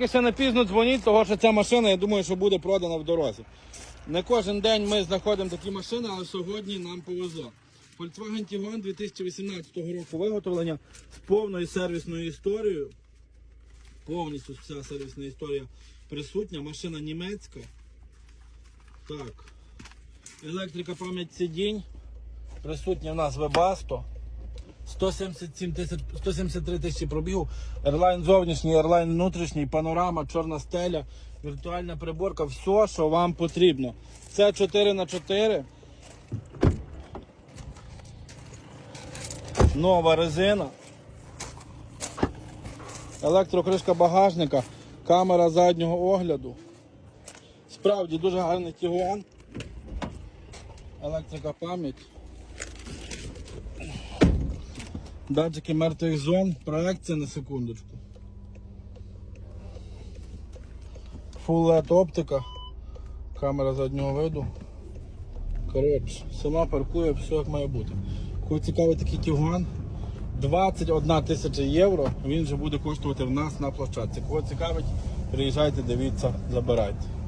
Дівчатки, ще не пізно дзвоніть, того що ця машина, я думаю, що буде продана в дорозі. Не кожен день ми знаходимо такі машини, але сьогодні нам повезло. Volkswagen Tiguan 2018 року виготовлення з повною сервісною історією. Повністю вся сервісна історія присутня. Машина німецька. Так. Електрика пам'ять сидінь. Присутня в нас Webasto. 177 тисяч, 173 тисячі пробігу. Ерлайн зовнішній, ерлайн внутрішній, панорама, чорна стеля, віртуальна приборка, все, що вам потрібно. Це 4 на 4 Нова резина. Електрокришка багажника, камера заднього огляду. Справді дуже гарний тігуан. Електрика пам'ять. Датчики мертвих зон, проекція на секундочку. Full LED оптика, камера заднього виду. Коротше, сама паркує, все як має бути. Кого цікавий такий тігуан, 21 тисяча євро, він вже буде коштувати в нас на площадці. Кого цікавить, приїжджайте, дивіться, забирайте.